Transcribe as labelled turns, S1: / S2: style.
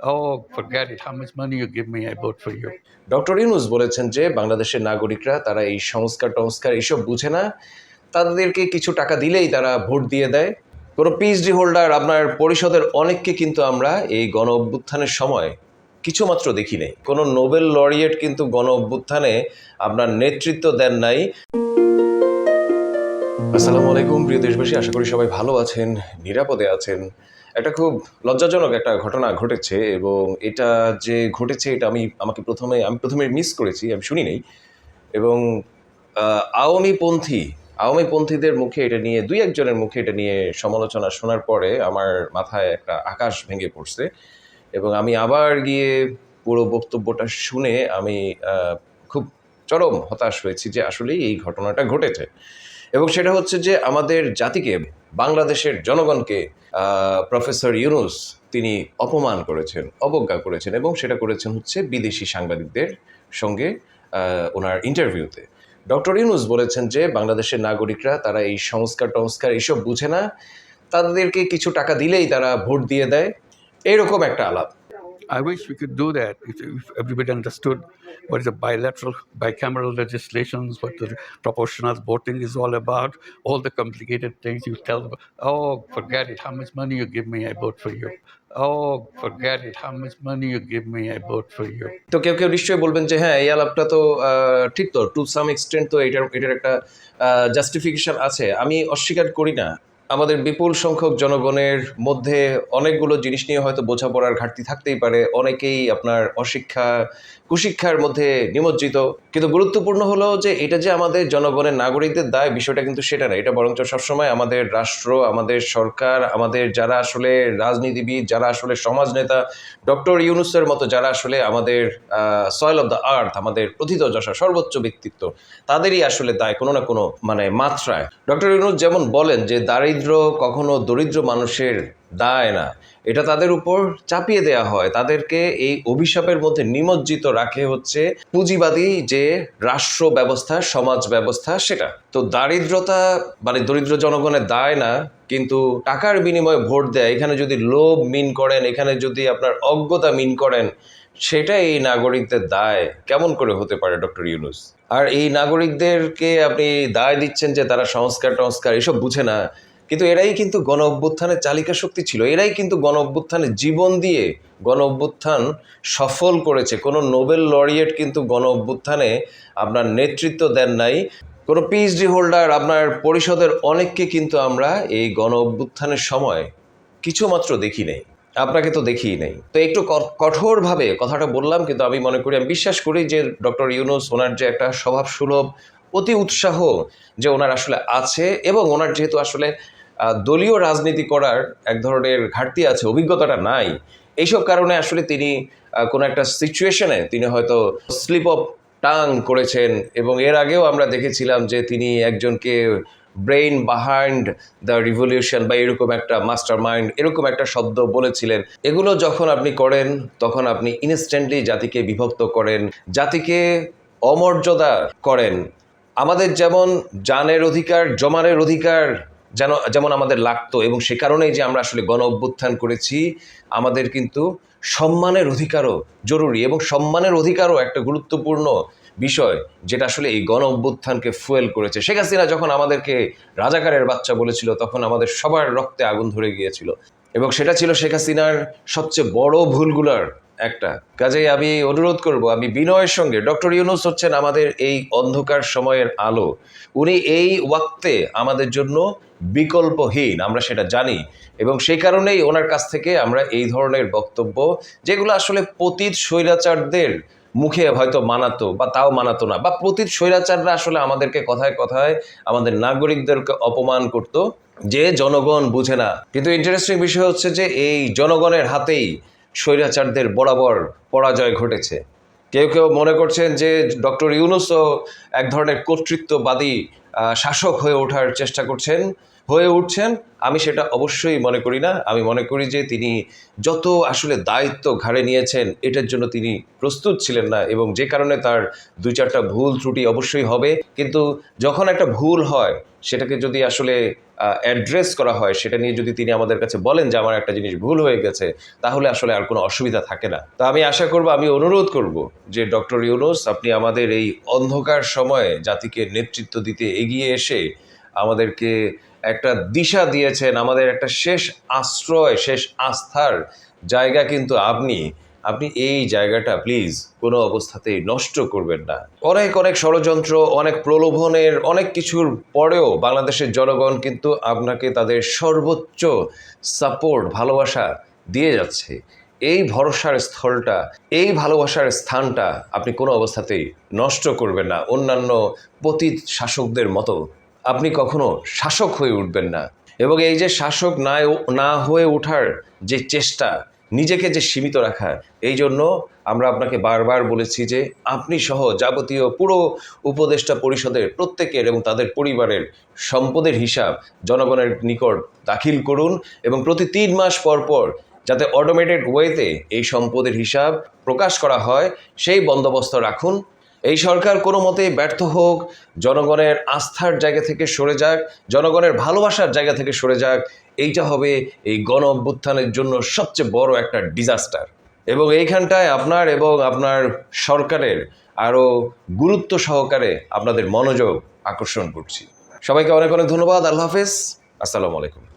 S1: Oh, forget it. How much money you give me, I vote.
S2: Doctor Yunus বলেছেন যে বাংলাদেশের নাগরিকরা তারা এই সংস্কার টংস্কার এইসব বুঝে না তাদেরকে কিছু টাকা দিলেই তারা ভোট দিয়ে দেয় কোনো পিএইচডি হোল্ডার আপনার পরিষদের অনেককে কিন্তু আমরা এই গণ অভ্যুত্থানের সময় কিছুমাত্র দেখি নাই কোনো নোবেল লরিয়েট কিন্তু গণ অভ্যুত্থানে আপনার নেতৃত্ব দেন নাই আসসালামু আলাইকুম, প্রিয় দেশবাসী। আশা করি সবাই ভালো আছেন, নিরাপদে আছেন। একটা খুব লজ্জাজনক একটা ঘটনা ঘটেছে এবং এটা যে ঘটেছে, এটা আমি আমাকে প্রথমে, আমি প্রথমে মিস করেছি, আমি শুনি নাই। এবং আওয়ামীপন্থী আওয়ামীপন্থীদের মুখে এটা নিয়ে, দুই একজনের মুখে এটা নিয়ে সমালোচনা শোনার পরে আমার মাথায় একটা আকাশ ভেঙে পড়ছে। এবং আমি আবার গিয়ে পুরো বক্তব্যটা শুনে আমি খুব চরম হতাশ হয়েছি যে আসলেই এই ঘটনাটা ঘটেছে। এবং সেটা হচ্ছে যে আমাদের জাতিকে, বাংলাদেশের জনগণকে প্রফেসর ইউনুস তিনি অপমান করেছেন, অবজ্ঞা করেছেন এবং সেটা করেছেন হচ্ছে বিদেশি সাংবাদিকদের সঙ্গে ওনার ইন্টারভিউতে ডক্টর ইউনুস বলেছেন যে বাংলাদেশের নাগরিকরা তারা এই সংস্কার টংস্কার এইসব বুঝে না। তাদেরকে কিছু টাকা দিলেই তারা ভোট দিয়ে দেয়। এইরকম একটা আলাপ।
S1: I wish we could do that if, if everybody understood what is a bilateral, bicameral legislations, what the proportional voting is all about, all the complicated things you tell them, oh, forget it, how much money you give me, I vote for you. Oh, forget it, how much money you give me, I vote for you.
S2: তো কেউ কেউ নিশ্চয়ই বলবেন যে হ্যাঁ এই আলাপটা তো ঠিক তো টু সাম এক্সটেন্ট তো এটার এটার একটা জাস্টিফিকেশন আছে আমি অস্বীকার করি না আমাদের বিপুল সংখ্যক জনগণের মধ্যে অনেকগুলো জিনিস নিয়ে হয়তো বোঝাপড়ার ঘাটতি থাকতেই পারে। অনেকেই আপনার অশিক্ষা কুশিক্ষার মধ্যে নিমজ্জিত। কিন্তু গুরুত্বপূর্ণ হলো যে, এটা যে আমাদের জনগণের নাগরিকদের দায়, বিষয়টা কিন্তু সেটা না। এটা বরঞ্চ সবসময় আমাদের রাষ্ট্র, আমাদের সরকার, আমাদের যারা আসলে রাজনীতিবিদ, যারা আসলে সমাজ নেতা, ডক্টর ইউনুসের মতো যারা আসলে আমাদের সয়েল অফ দ্য আর্থ আমাদের প্রথিত যশা, সর্বোচ্চ ব্যক্তিত্ব, তাদেরই আসলে দায় কোনো না কোনো মানে মাত্রায়। ডক্টর ইউনুস যেমন বলেন যে, দারিদ্র কখনো দরিদ্র মানুষের দায় না। এটা তাদের উপর চাপিয়ে দেয়া হয়। তাদেরকে এই অভিশাপের মধ্যে নিমজ্জিত রাখে হচ্ছে পুঁজিবাদী যে রাষ্ট্র ব্যবস্থা, সমাজ ব্যবস্থা সেটা। তো দারিদ্রতা মানে দরিদ্র জনগণের দায় না, কিন্তু টাকার বিনিময়ে ভোট দেয়। এখানে যদি লোভ মিন করেন, এখানে যদি আপনার অজ্ঞতা মিন করেন সেটা এই নাগরিকদের দায়। কেমন করে হতে পারে, ডক্টর ইউনুস? আর এই নাগরিকদেরকে আপনি দায় দিচ্ছেন যে তারা সংস্কার টংস্কার এসব বুঝে না। কিন্তু এরাই কিন্তু গণ অভ্যুত্থানের চালিকা শক্তি ছিল। এরাই কিন্তু গণ অভ্যুত্থানে জীবন দিয়ে গণ অভ্যুত্থান সফল করেছে। কোনো নোবেল লরিয়েট কিন্তু গণ অভ্যুত্থানে আপনার নেতৃত্ব দেন নাই। কোনো পিএইচডি হোল্ডার আপনার পরিষদের অনেককে কিন্তু আমরা এই গণ অভ্যুত্থানের সময় কিছুমাত্র দেখি নাই। আপনাকে তো দেখিই নাই। তো একটু কঠোরভাবে কথাটা বললাম, কিন্তু আমি মনে করি, আমি বিশ্বাস করি যে ডক্টর ইউনুস ওনার যে একটা স্বভাব সুলভ অতি উৎসাহ যে ওনার আসলে আছে এবং ওনার যেহেতু আসলে দলীয় রাজনীতি করার এক ধরনের ঘাটতি আছে, অভিজ্ঞতাটা নাই। এইসব কারণে আসলে তিনি কোনো একটা সিচুয়েশনে তিনি হয়তো স্লিপ অফ টাং করেছেন এবং এর আগেও আমরা দেখেছিলাম যে তিনি একজনকে ব্রেইন বাহাইন্ড দ্য রিভলিউশন বা এরকম একটা মাস্টার মাইন্ড এরকম একটা শব্দ বলেছিলেন। এগুলো যখন আপনি করেন, তখন আপনি ইনস্ট্যান্টলি জাতিকে বিভক্ত করেন, জাতিকে অমর্যাদা করেন। আমাদের যেমন জানের অধিকার, জমানের অধিকার যেন, যেমন আমাদের লাগতো এবং সে কারণেই যে আমরা আসলে গণ অভ্যুত্থান করেছি, আমাদের কিন্তু সম্মানের অধিকারও জরুরি এবং সম্মানের অধিকারও একটা গুরুত্বপূর্ণ বিষয় যেটা আসলে এই গণ অভ্যুত্থানকে ফুয়েল করেছে। শেখ হাসিনা যখন আমাদেরকে রাজাকারের বাচ্চা বলেছিল, তখন আমাদের সবার রক্তে আগুন ধরে গিয়েছিল এবং সেটা ছিল শেখ হাসিনার সবচেয়ে বড় ভুলগুলার একটা। কাজেই আমি অনুরোধ করব, আমি বিনয়ের সঙ্গে, ডক্টর ইউনুস হচ্ছেন আমাদের এই অন্ধকার সময়ের আলো। উনি এই ওয়াক্তে আমাদের জন্য বিকল্পহীন, আমরা সেটা জানি। এবং সেই কারণেই ওনার কাছ থেকে আমরা এই ধরনের বক্তব্য, যেগুলো আসলে পতীত স্বৈরাচারদের মুখে হয়তো মানাতো বা তাও মানাতো না, বা পতীত স্বৈরাচাররা আসলে আমাদেরকে কথায় কথায় আমাদের নাগরিকদেরকে অপমান করত, যে জনগণ বুঝে না। কিন্তু ইন্টারেস্টিং বিষয় হচ্ছে যে এই জনগণের হাতেই স্বৈরাচারদের বরাবর পরাজয় ঘটেছে। কেউ কেউ মনে করছেন যে ডক্টর ইউনুসও এক ধরনের কর্তৃত্ববাদী শাসক হয়ে ওঠার চেষ্টা করছেন। হয়ে উঠছেন, আমি সেটা অবশ্যই মনে করি না। আমি মনে করি যে তিনি যত আসলে দায়িত্ব ঘাড়ে নিয়েছেন, এটার জন্য তিনি প্রস্তুত ছিলেন না এবং যে কারণে তার দুই চারটা ভুল ত্রুটি অবশ্যই হবে। কিন্তু যখন একটা ভুল হয়, সেটাকে যদি আসলে অ্যাড্রেস করা হয়, সেটা নিয়ে যদি তিনি আমাদের কাছে বলেন যে আমার একটা জিনিস ভুল হয়ে গেছে, তাহলে আসলে আর কোনো অসুবিধা থাকে না। তা আমি আশা করব, আমি অনুরোধ করব যে ডক্টর ইউনুস, আপনি আমাদের এই অন্ধকার সময়ে জাতিকে নেতৃত্ব দিতে এগিয়ে এসে আমাদেরকে একটা দিশা দিয়েছেন আমাদের একটা শেষ আশ্রয়, শেষ আস্থার জায়গা কিন্তু আপনি। আপনি এই জায়গাটা প্লিজ কোনো অবস্থাতেই নষ্ট করবেন না। অনেক অনেক ষড়যন্ত্র, অনেক প্রলোভনের, অনেক কিছুর পরেও বাংলাদেশের জনগণ কিন্তু আপনাকে তাদের সর্বোচ্চ সাপোর্ট ভালোবাসা দিয়ে যাচ্ছে। এই ভরসার স্থলটা, এই ভালোবাসার স্থানটা আপনি কোনো অবস্থাতেই নষ্ট করবেন না। অন্যান্য পতীত শাসকদের মতো আপনি কখনো শাসক হয়ে উঠবেন না। এবং এই যে শাসক না না হয়ে ওঠার যে চেষ্টা, নিজেকে যে সীমিত রাখা, এই জন্য আমরা আপনাকে বারবার বলেছি যে আপনি সহ যাবতীয় পুরো উপদেষ্টা পরিষদের প্রত্যেকের এবং তাদের পরিবারের সম্পদের হিসাব জনগণের নিকট দাখিল করুন এবং প্রতি তিন মাস পর পর যাতে অটোমেটেড ওয়েতে এই সম্পদের হিসাব প্রকাশ করা হয়, সেই বন্দোবস্ত রাখুন। এই সরকার কোনো মতেই ব্যর্থ হোক, জনগণের আস্থার জায়গা থেকে সরে যাক, জনগণের ভালোবাসার জায়গা থেকে সরে যাক, এইটা হবে এই গণ অভ্যুত্থানের জন্য সবচেয়ে বড় একটা ডিজাস্টার এবং এইখানটায় আপনার এবং আপনার সরকারের আরও গুরুত্ব সহকারে আপনাদের মনোযোগ আকর্ষণ করছি। সবাইকে অনেক অনেক ধন্যবাদ, আল্লাহ হাফেজ, আসসালামু আলাইকুম।